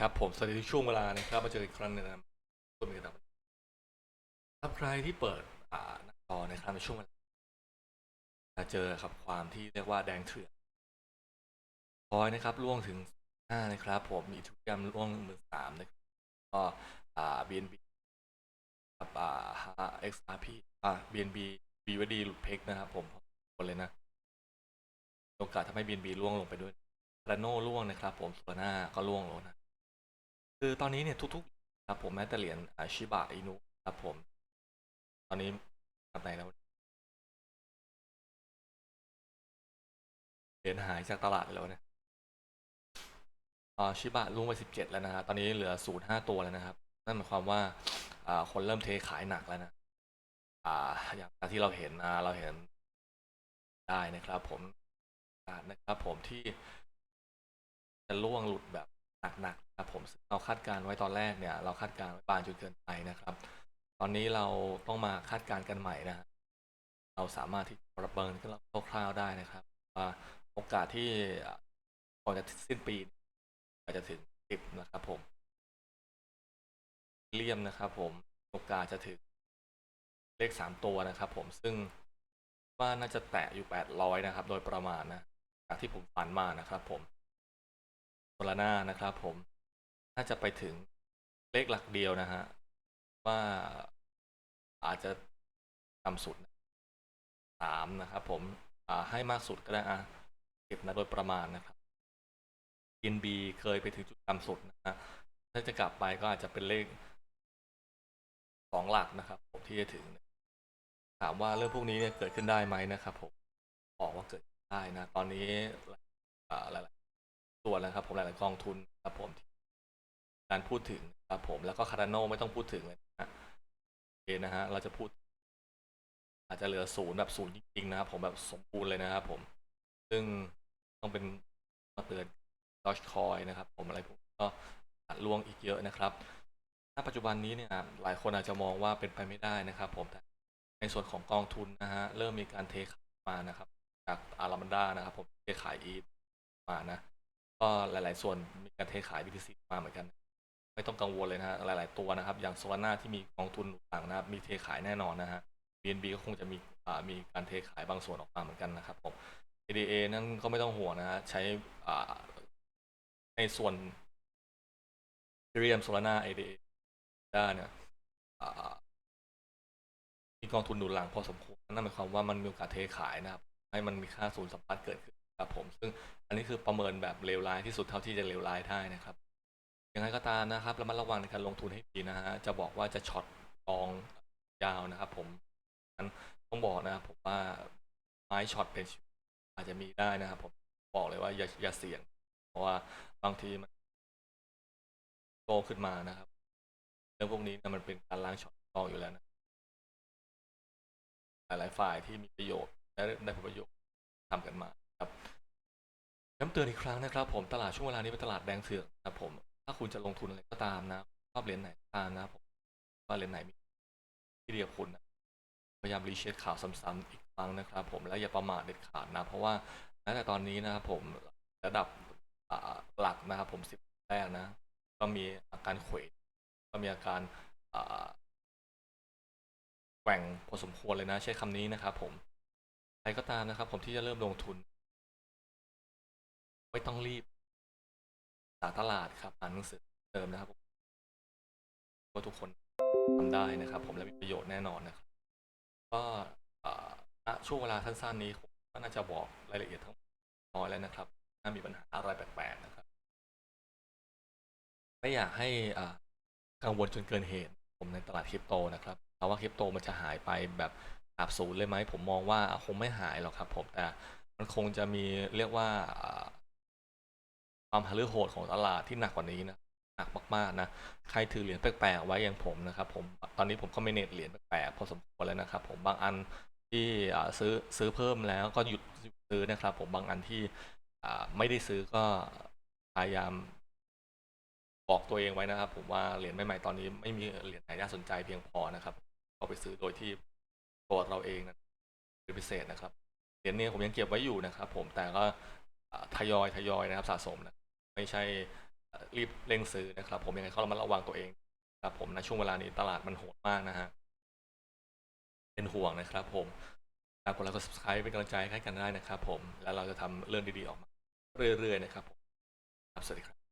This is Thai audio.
ครับผมสวัสดีทุกช่วงเวลานะครับมาเจออีกครั้งหนึงนะครับตัวมีกระดับครับใครที่เปิดอ่าหน้าจอนะครับในช่วงเวลาจะเจอครับความที่เรียกว่าแดงเถื่อนพอยนะครับล่วงถึงห้านะครับ ผมมีทุกยมล่วงมือสามนะครับก็อ่า BNB ครับอ่า XRP อ่า BNB BVD หลุดเพกนะครับ ผมคนเลยนะโอกาสทำให้ BNB ล่วงลงไปด้วยลาโน่ล่วงนะครับ ผมโซลาน่าก็ล่วงลงนะ คือตอนนี้เนี่ยทุกๆครับผมแม้แต่เหรียญอาชิบะอินุครับผม ตอนนี้กับไหนแล้วเหรียญหายจากตลาดแล้วเนี่ยอาชิบะล่วงไปสิบเจ็ดแล้วนะครับตอนนี้เหลือศูนย์ห้าตัวแล้วนะครับ นั่นหมายความว่าอ่าคนเริ่มเทขายหนักแล้วนะอ่าอย่างที่เราเห็นเราเห็นได้นะครับ ผมนะครับผมที่จะล่วงหลุดแบบ หนักๆครับผมเราคาดการณ์ไว้ตอนแรกเนี่ย เราคาดการณ์ไว้บางจนเกินไปนะครับ ตอนนี้เราต้องมาคาดการณ์กันใหม่นะฮะเราสามารถที่จะประเมินขึ้นคร่าวๆได้นะครับว่าโอกาสที่ก่อนจะสิ้นปีอาจจะถึงสิบนะครับผมเลี่ยมนะครับ ผมโอกาสจะถึงเลขสามตัวนะครับ ผมซึ่งว่าน่าจะแตะอยู่แปดร้อยนะครับ โดยประมาณนะจากที่ผมฝันมานะครับ ผม โซลาร่านะครับ ผมน่าจะไปถึงเลขหลักเดียวนะฮะว่าอาจจะต่ำสุดสามนะครับ ผมให้มากสุดก็ได้อะเก็บนะโดยประมาณนะครับ NB เคยไปถึงจุดต่ำสุดนะฮะถ้าจะกลับไปก็อาจจะเป็นเลขสองหลักนะครับ ผมที่จะถึง ถามว่าเรื่องพวกนี้เนี่ยเกิดขึ้นได้ไหมนะครับ ผมบอกว่าเกิดได้นะ ตอนนี้อ่าหลาย ส่วนนะครับผมหลายๆกองทุนครับผมการพูดถึงครับผมแล้วก็คาร์โนไม่ต้องพูดถึงเลยนะฮะโอเคนะฮะเราจะพูด อาจจะเหลือศูนย์แบบศูนย์จริงๆนะครับผมแบบสมบูรณ์เลยนะครับผมซึ่งต้องเป็นมาเตือนดอชคอยนะครับ ผมอะไรพวกนี้ก็อาจล่วงอีกเยอะนะครับณปัจจุบันนี้เนี่ยหลายคนอาจจะมองว่าเป็นไปไม่ได้นะครับ ผมแต่ในส่วนของกองทุนนะฮะเริ่มมีการเทขายมานะครับ จากอารามันดานะครับ ผมเทขายอีมานะ ก็หลาย ๆ ส่วนมีการเทขาย BTC มาเหมือนกัน ไม่ต้องกังวลเลยนะฮะหลาย ๆ ตัวนะครับ อย่างโซลาร่าที่มีกองทุนต่างนะครับมีเทขายแน่นอนนะฮะ BNB ก็คงจะมีอ่ามีการเทขายบางส่วนออกมาเหมือนกันนะครับผม ADA นั่นก็ไม่ต้องห่วงนะฮะใช้อ่าในส่วน Ethereum Solana ADA ได้เนี่ยอ่ามีกองทุนหนุนหลังพอสมควรนั่นหมายความว่ามันมีโอกาสเทขายนะครับ ให้มันมีค่าศูนย์สัมพัทธ์เกิดขึ้น ครับผมซึ่งอันนี้คือประเมินแบบเลวร้ายที่สุดเท่าที่จะเลวร้ายได้นะครับยังไงก็ตามนะครับระมัดระวังในการลงทุนให้ดีนะฮะจะบอกว่าจะช็อตกองยาวนะครับ ผมนั้นต้องบอกนะครับผมว่าไม้ช็อตเป็นอาจจะมีได้นะครับ ผมบอกเลยว่าอย่าอย่าเสี่ยง เพราะว่าบางทีมันโตขึ้นมานะครับเรื่องพวกนี้นี่ยมันเป็นการล้างช็อตกองอยู่แล้วนะหลายๆฝ่ายที่มีประโยชน์และได้ผลประโยชน์ทำกันมา ย้ำเตือนอีกครั้งนะครับ ผมตลาดช่วงเวลานี้เป็นตลาดแดงเถือกนะครับผมถ้าคุณจะลงทุนอะไรก็ตามนะชอบเหรียญไหนก็ตามนะผมว่าเหรียญไหนมีที่เดียวคุณนะพยายามรีเช็คข่าวซ้ำๆอีกครั้งนะครับ ผมและอย่าประมาทเด็ดขาดนะ เพราะว่าแม้แต่ตอนนี้นะครับผมระดับหลักนะครับผมสิบแรกนะ ก็มีอาการเขวก็มีอาการแกว่งพอสมควรเลยนะ ใช้คำนี้นะครับผมใครก็ตามนะครับ ผมที่จะเริ่มลงทุน ต้องรีบสาตลาดครับอ่านหนังสือเติมนะครับว่าทุกคนทำได้นะครับ ผมและมีประโยชน์แน่นอนนะครับก็ณช่วงเวลาสั้นๆนี้ผมก็น่าจะบอกรายละเอียดทั้งหมดน้อยแล้วนะครับถ้ามีปัญหาอะไรแปลกๆนะครับ ไม่อยากให้กังวลจนเกินเหตุ ผมในตลาดคริปโตนะครับเพราะว่าคริปโตมันจะหายไปแบบอาบศูนย์เลยไหมผมมองว่าคงไม่หายหรอกครับ ผมแต่มันคงจะมีเรียกว่า ความหฤโหดของตลาดที่หนักกว่านี้นะหนักมากๆนะใครถือเหรียญแปลกๆไว้อย่างผมนะครับผมตอนนี้ผมก็ไม่เน็ตเหรียญแปลกๆพอสมควรแล้วนะครับ ผมบางอันที่ซื้อซื้อเพิ่มแล้วก็หยุดซื้อนะครับ ผมบางอันที่ไม่ได้ซื้อก็พยายามบอกตัวเองไว้นะครับ ผมว่าเหรียญใหม่ๆตอนนี้ไม่มีเหรียญไหนน่าสนใจเพียงพอนะครับเอาไปซื้อโดยที่ตัวเราเองนะเป็นพิเศษนะครับเหรียญนี้ผมยังเก็บไว้อยู่นะครับ ผมแต่ก็ทยอยทยอยนะครับสะสมนะ ไม่ใช่รีบเร่งซื้อนะครับ ผมยังไงก็ระมัดระวังตัวเองครับผมในะช่วงเวลานี้ตลาดมันโหดมากนะฮะเป็นห่วงนะครับผมฝากกดไลค์กด subscribe เป็นกำลังใจให้กันได้นะครับผม แล้วเราจะทำเรื่องดีๆออกมาเรื่อยๆนะครับผมครับสวัสดีครับ